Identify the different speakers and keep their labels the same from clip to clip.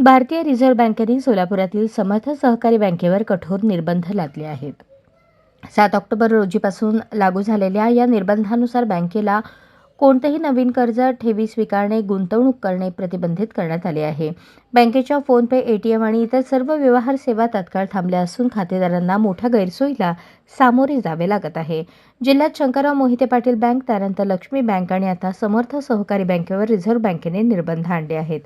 Speaker 1: भारतीय रिझर्व्ह बँकेने सोलापुरातील समर्थ सहकारी बँकेवर कठोर निर्बंध लादले आहेत. सात ऑक्टोबर रोजीपासून लागू झालेल्या या निर्बंधानुसार बँकेला कोणतेही नवीन कर्ज ठेवी स्वीकारणे गुंतवणूक करणे प्रतिबंधित करण्यात आले आहे. बँकेच्या फोनपे एटीएम आणि इतर सर्व व्यवहार सेवा तात्काळ थांबल्या असून खातेदारांना मोठ्या गैरसोयीला सामोरे जावे लागत आहे. जिल्ह्यात शंकरराव मोहिते पाटील बँक त्यानंतर लक्ष्मी बँक आणि आता समर्थ सहकारी बँकेवर रिझर्व्ह बँकेने निर्बंध आणले आहेत.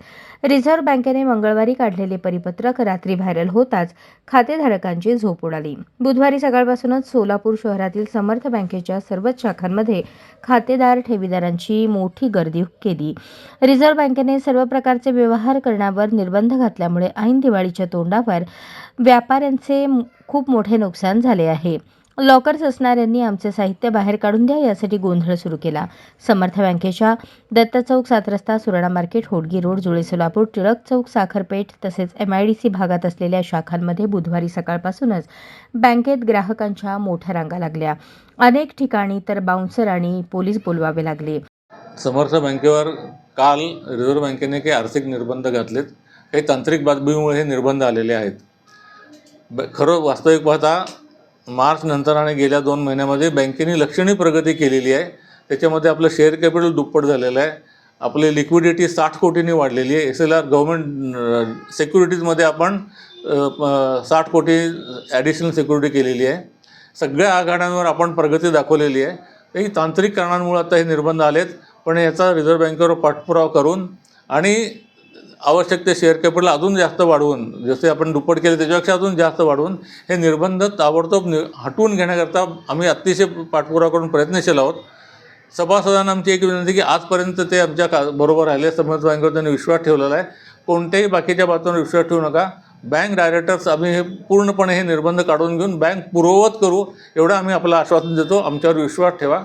Speaker 1: रिझर्व्ह बँकेने मंगळवारी काढलेले परिपत्रक रात्री व्हायरल होताच खातेधारकांची झोप उडाली. बुधवारी सकाळपासूनच सोलापूर शहरातील समर्थ बँकेच्या सर्वच शाखांमध्ये खातेदार ठेवीदारांची मोठी गर्दी केली. रिझर्व्ह बँकेने सर्व प्रकारचे व्यवहार करण्यावर निर्बंध घातल्यामुळे ऐन दिवाळीच्या तोंडावर व्यापाऱ्यांचे खूप मोठे नुकसान झाले आहे. लॉकर्स असणाऱ्यांनी आमचे साहित्य बाहेर काढून द्या यासाठी गोंधळ सुरू केला. समर्थ बँकेच्या दत्त चौक सात रस्ता सुराणा मार्केट होडगी रोड जुळे सोलापूर टिळक चौक साखरपेठ तसेच एम आय डी सी भागात असलेल्या शाखांमध्ये बुधवारी सकाळपासूनच बँकेत ग्राहकांच्या मोठ्या रांगा लागल्या. अनेक ठिकाणी तर बाउन्सर आणि पोलीस बोलवावे लागले.
Speaker 2: समर्थ बँकेवर काल रिझर्व्ह बँकेने काही आर्थिक निर्बंध घातलेत. काही तांत्रिक बातमीमुळे हे निर्बंध आलेले आहेत. ब खरं वास्तविक पाहता मार्च नंतर आणि गेल्या दोन महिन्यामध्ये बँकेने लक्षणीय प्रगती केलेली आहे. त्याच्यामध्ये आपलं शेअर कॅपिटल दुप्पट झालेलं आहे. आपली लिक्विडिटी साठ कोटींनी वाढलेली आहे. एस एल आर गव्हर्मेंट सेक्युरिटीजमध्ये आपण साठ कोटी ॲडिशनल सिक्युरिटी केलेली आहे. सगळ्या आघाड्यांवर आपण प्रगती दाखवलेली आहे. काही तांत्रिक कारणांमुळे आता हे निर्बंध आलेत. पण याचा रिझर्व्ह बँकेवर पाठपुरावा करून आणि आवश्यक ते शेअर कॅपिटल अजून जास्त वाढवून जसे आपण दुप्पट केले त्याच्यापेक्षा अजून जास्त वाढवून हे निर्बंध ताबडतोब नि हटवून घेण्याकरता आम्ही अतिशय पाठपुरावा करून प्रयत्नशील आहोत. सभासदांना आमची एक विनंती की आजपर्यंत ते आमच्या का बरोबर राहिले समर्थ बँकेवर त्यांनी विश्वास ठेवलेला आहे. कोणत्याही बाकीच्या बातम्यांवर विश्वास ठेवू नका. बँक डायरेक्टर्स आम्ही हे पूर्णपणे हे निर्बंध काढून घेऊन बँक पूर्ववत करू एवढं आम्ही आपलं आश्वासन देतो. आमच्यावर विश्वास ठेवा.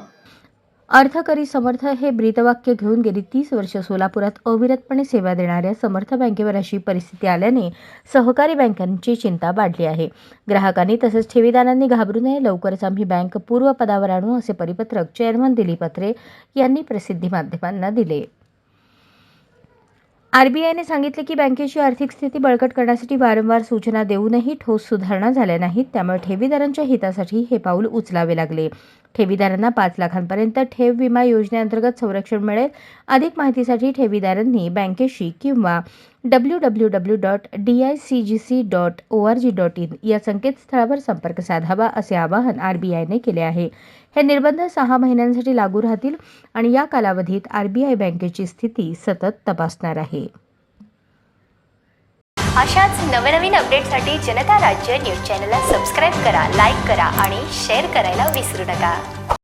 Speaker 1: अर्थकरी समर्थ हे ब्रीतवाक्य घेऊन गेली तीस वर्ष सोलापुरात अविरतपणे सेवा देणाऱ्या समर्थ बँकेवर अशी परिस्थिती आल्याने सहकारी बँकांची चिंता वाढली आहे. ग्राहकांनी तसेच ठेवीदारांनी घाबरू नये लवकरच आम्ही बँक पूर्वपदावर आणू असे परिपत्रक चेअरमन दिलीप अत्रे यांनी प्रसिद्धी माध्यमांना दिले. आरबीआयने सांगितले की बँकेची आर्थिक स्थिती बळकट करण्यासाठी वारंवार सूचना देऊनही ठोस सुधारणा झाल्या नाहीत. त्यामुळे ठेवीदारांच्या हितासाठी हे पाऊल उचलावे लागले. ठेवीदारांना पाच लाखांपर्यंत ठेव विमा योजनेअंतर्गत संरक्षण मिळेल. अधिक माहितीसाठी ठेवीदारांनी बँकेशी किंवा W W W dot D I C G C dot O R G dot I N संकेतस्थळावर संपर्क साधावा असे आवाहन आर बी आयने केले आहे. हे निर्बंध सहा महिन्यांसाठी लागू राहतील आणि या कालावधीत आर बी आय बँकेची स्थिती सतत तपासणार आहे.
Speaker 3: अशाच नवनवीन अपडेटसाठी जनता राज्य न्यूज चॅनलला सबस्क्राईब करा लाईक करा आणि शेअर करायला विसरू नका.